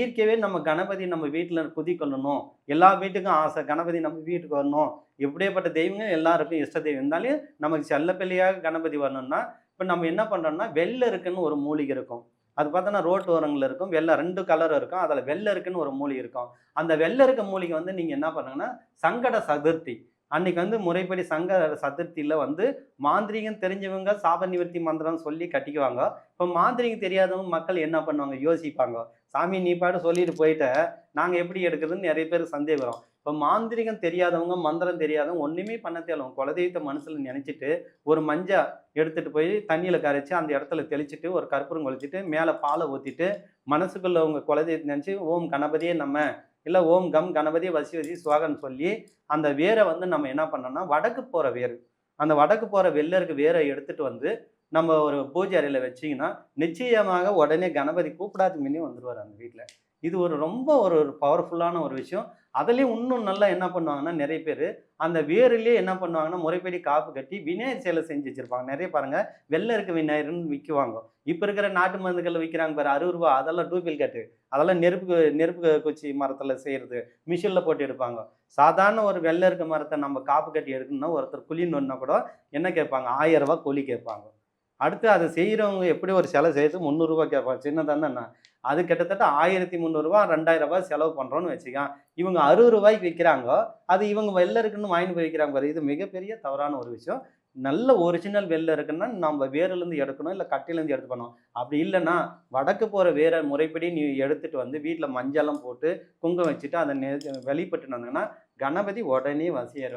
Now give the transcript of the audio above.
ஈர்க்கவே நம்ம கணபதி நம்ம வீட்டில் குதிக்கொள்ளணும் எல்லா வீட்டுக்கும் ஆசை கணபதி நம்ம வீட்டுக்கு வரணும். எப்படியேப்பட்ட தெய்வங்கள் எல்லாருக்கும் இஷ்ட தெய்வம். இருந்தாலும் நமக்கு செல்லப்பிள்ளையாக கணபதி வரணும்னா இப்போ நம்ம என்ன பண்ணுறோம்னா வெள்ளை இருக்குன்னு ஒரு மூலிகை இருக்கும். அது பார்த்தோன்னா ரோட்டு ஓரங்களில் இருக்கும். வெள்ளை ரெண்டு கலர் இருக்கும். அதில் வெள்ளை இருக்குன்னு ஒரு மூலிகை இருக்கும். அந்த வெள்ளை இருக்க மூலிகை வந்து நீங்கள் என்ன பண்ணுங்கன்னா சங்கட சதுர்த்தி. அன்னைக்கு வந்து முறைப்படி சங்க சதுர்த்தியில் வந்து மாந்திரிகம் தெரிஞ்சவங்க சாப நிவர்த்தி மந்திரம் சொல்லி கட்டிக்குவாங்க. இப்போ மாந்திரிகம் தெரியாதவங்க மக்கள் என்ன பண்ணுவாங்க? யோசிப்பாங்க. சாமி நீ பாட்டு சொல்லிட்டு போயிட்ட. நாங்கள் எப்படி எடுக்கிறதுன்னு நிறைய பேர் சந்தேகம். இப்போ மாந்திரிகம் தெரியாதவங்க மந்திரம் தெரியாதவங்க ஒன்றுமே பண்ண தேவை குலதெய்வத்தை மனசில் நினச்சிட்டு ஒரு மஞ்சள் எடுத்துகிட்டு போய் தண்ணியில் கரைச்சி அந்த இடத்துல தெளிச்சிட்டு ஒரு கற்பூரம் கொளிச்சிட்டு மேலே பாலை ஊற்றிட்டு மனசுக்குள்ளே அவங்க குலதெய்வத்தை நினச்சி ஓம் கணபதியே நம்ம இல்லை ஓம் கம் கணபதி வசி வசி சுவாகன்னு சொல்லி அந்த வேரை வந்து நம்ம என்ன பண்ணோம்னா வடக்கு போகிற வேர். அந்த வடக்கு போகிற வெள்ளருக்கு வேரை எடுத்துகிட்டு வந்து நம்ம ஒரு பூஜை அறையில் வச்சிங்கன்னா நிச்சயமாக உடனே கணபதி கூப்பிடாத முன்னே வந்துடுவார் அந்த வீட்டில் இது ஒரு ரொம்ப ஒரு ஒரு பவர்ஃபுல்லான ஒரு விஷயம். அதுலேயும் இன்னும் நல்லா என்ன பண்ணுவாங்கன்னா நிறைய பேர் அந்த வேர்லேயே என்ன பண்ணுவாங்கன்னா முறைப்படி காப்பு கட்டி விநாயகர் சேலை செஞ்சு வச்சுருப்பாங்க. நிறைய பாருங்கள் வெள்ளை இருக்க விநாயகர்னு விற்குவாங்க இப்போ இருக்கிற நாட்டு மருந்துகள் விற்கிறாங்க பாரு அறுபது ரூபா அதெல்லாம் டூப்ளிகேட்டு அதெல்லாம் நெருப்பு நெருப்பு குச்சி மரத்தில் செய்கிறது மிஷினில் போட்டு எடுப்பாங்க. சாதாரண ஒரு வெள்ளை இருக்க மரத்தை நம்ம காப்பு கட்டி எடுக்கணும்னா ஒருத்தர் குழின்னு கூட என்ன கேட்பாங்க? ஆயிரம் ரூபா கூலி கேட்பாங்க. அடுத்து அதை செய்கிறவங்க எப்படி ஒரு சிலை செய்யறது? முந்நூறுரூவா கேட்பாங்க. சின்னதாக தான்? அது கிட்டத்தட்ட ஆயிரத்தி முந்நூறுரூவா ரெண்டாயிரம் ரூபாய் செலவு பண்ணுறோன்னு வச்சுக்கான் இவங்க அறுபது ரூபாய்க்கு விற்கிறாங்க அது இவங்க வெளில இருக்குன்னு வாங்கி போய் விற்கிறாங்க பாரு. இது மிகப்பெரிய தவறான ஒரு விஷயம். நல்ல ஒரிஜினல் வெளில இருக்குன்னா நம்ம வேர்லேருந்து எடுக்கணும் இல்லை கட்டிலேருந்து எடுத்து பண்ணணும். அப்படி இல்லைன்னா வடக்கு போகிற வேற முறைப்படி நீ எடுத்துட்டு வந்து வீட்டில் மஞ்சளம் போட்டு குங்கம் வச்சுட்டு அதை நெ வெளிப்பட்டு வந்தீங்கன்னா கணபதி உடனே வசியர்